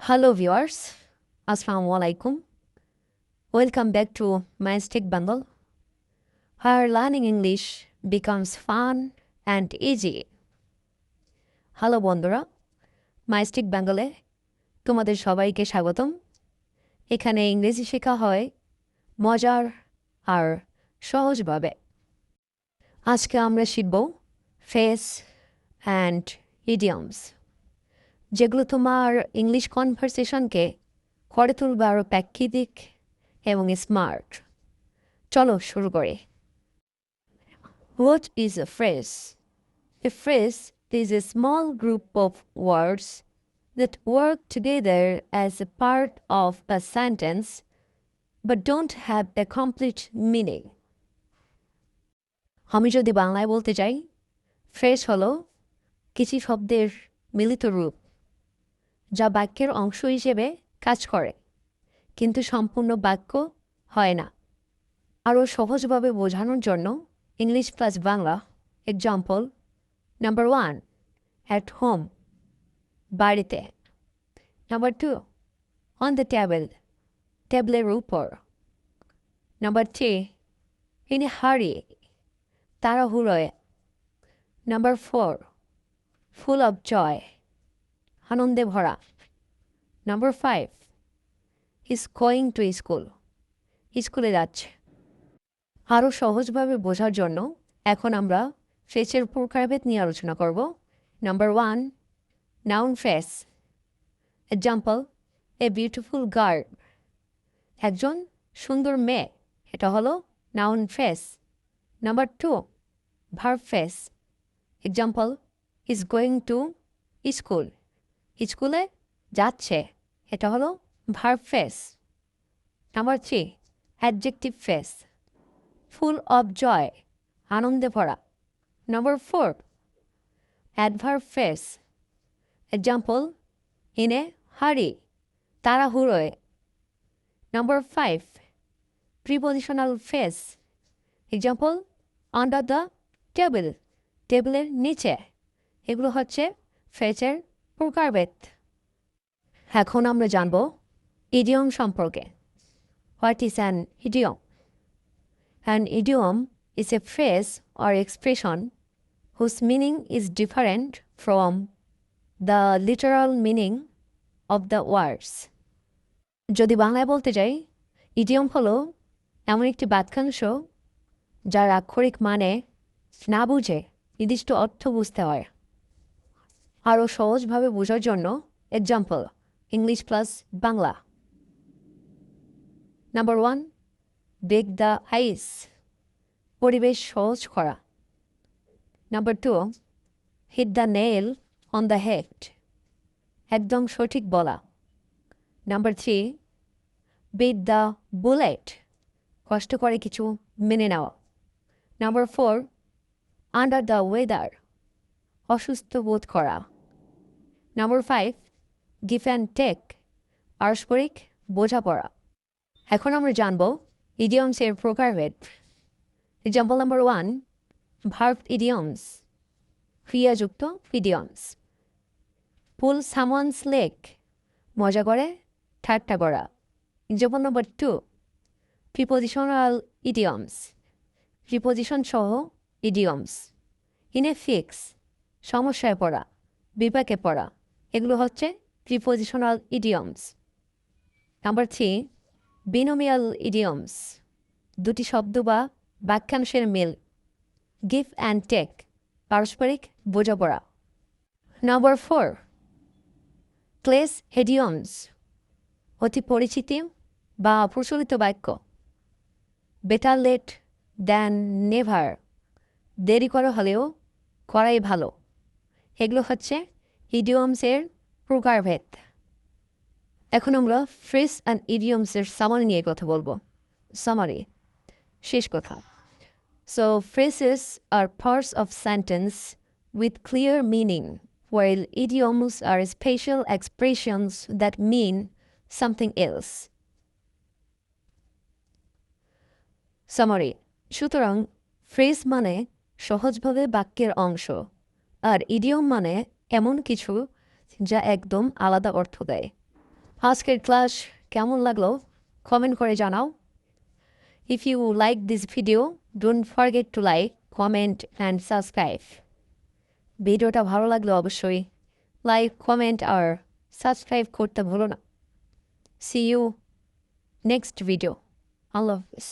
Hello viewers, Assalamu alaikum. Welcome back to Mystic Bundle, where learning English becomes fun and easy. Hello বন্ধুরা mystic বেঙ্গলে তোমাদের সবাইকে স্বাগতম এখানে ইংরেজি শেখা হয় মজার আর সহজভাবে আজকে আমরা শিখব ফেস অ্যান্ড ইডিয়মস যেগুলো তোমার ইংলিশ কনভারসেশনকে করে তুলবে আরও প্রাকৃতিক এবং স্মার্ট চলো শুরু করি What is a phrase? A phrase is a small group of words that work together as a part of a sentence but don't have a complete meaning. আমি যদি বাংলায় বলতে চাই ফ্রেশ হলো কিছু শব্দের মিলিত রূপ যা বাক্যের অংশ হিসেবে কাজ করে, কিন্তু সম্পূর্ণ বাক্য হয় না। আরও সহজভাবে বোঝানোর জন্য English plus Bangla example number one at home বাড়িতে। Number two on the table টেবিলের উপর। Number three in hurry তাড়াহুড়োয়। Number four full of joy আনন্দে ভরা। Number five is going to school স্কুলে যাচ্ছে। আরও সহজভাবে বোঝার জন্য এখন আমরা ফ্রেসের প্রকারভেদ নিয়ে আলোচনা করব। Number one noun phrase example a beautiful girl একজন সুন্দর মেয়ে। এটা হলো noun phrase number two verb phrase example is going to school স্কুলে যাচ্ছে। এটা হলো verb phrase number three adjective phrase full of joy আনন্দে ভরা. Number four adverb phrase example in a hurry তাড়াহুড়োয়. Number five prepositional phrase example under the table টেবিলের নিচে। এগুলো হচ্ছে ফেসের প্রকারভেদ। এখন আমরা জানব ইডিয়ম সম্পর্কে। What is an idiom an idiom is a phrase or expression whose meaning is different from the literal meaning of the words যদি বাংলায় বলতে যাই ইডিয়ম হলো এমন একটি বাক্যাংশ যার আক্ষরিক মানে না বুঝে, নির্দিষ্ট অর্থ বুঝতে হয়। আরও সহজভাবে বোঝার জন্য example English plus Bangla number one break the ice পরিবেশ সহজ করা. Number two hit the nail on the head একদম সঠিক বলা. Number three bite the bullet কষ্ট করে কিছু মেনে নেওয়া number four under the weather অসুস্থ বোধ করা। Number five give and take পারস্পরিক বোঝাপড়া। এখন আমরা জানব ইডিয়মসের প্রকারভেদ example number one verb idioms ক্রিয়াযুক্ত idioms pull someone's leg মজা করে ঠাট্টা করা। Example number two prepositional idioms preposition সহ ইডিয়মস ইন এ ফিক্স সমস্যায় পড়া, বিপাকে পড়া, এগুলো হচ্ছে prepositional idioms number three binomial idioms দুটি শব্দ বা বাক্যাংশের মিল গিভ অ্যান্ড টেক পারস্পরিক বোঝাপড়া। নাম্বার ফোর ক্লেস হেডিয়মস অতি পরিচিতি বা প্রচলিত বাক্য। বেটার লেট দ্যান নেভার দেরি করা হলেও করাই ভালো। এগুলো হচ্ছে ইডিয়মসের প্রকারভেদ। এখন আমরা ফ্রেস অ্যান্ড ইডিয়মসের সামারি নিয়ে কথা বলব। সামারি শেষ কথা। So phrases are parts of sentence with clear meaning, while idioms are special expressions that mean something else. Summary সুতরাং ফ্রেজ মানে সহজভাবে বাক্যের অংশ। আর ইডিয়ম মানে এমন কিছু যা একদম আলাদা অর্থ দেয়। আজকের ক্লাস কেমন লাগল কমেন্ট করে জানাও। If you like this video don't forget to like comment and subscribe ভিডিওটা ভালো লাগলে অবশ্যই লাইক কমেন্ট আর সাবস্ক্রাইব করতে ভুলো না। সি ইউ নেক্সট ভিডিও আল্লাহ হাফিজ।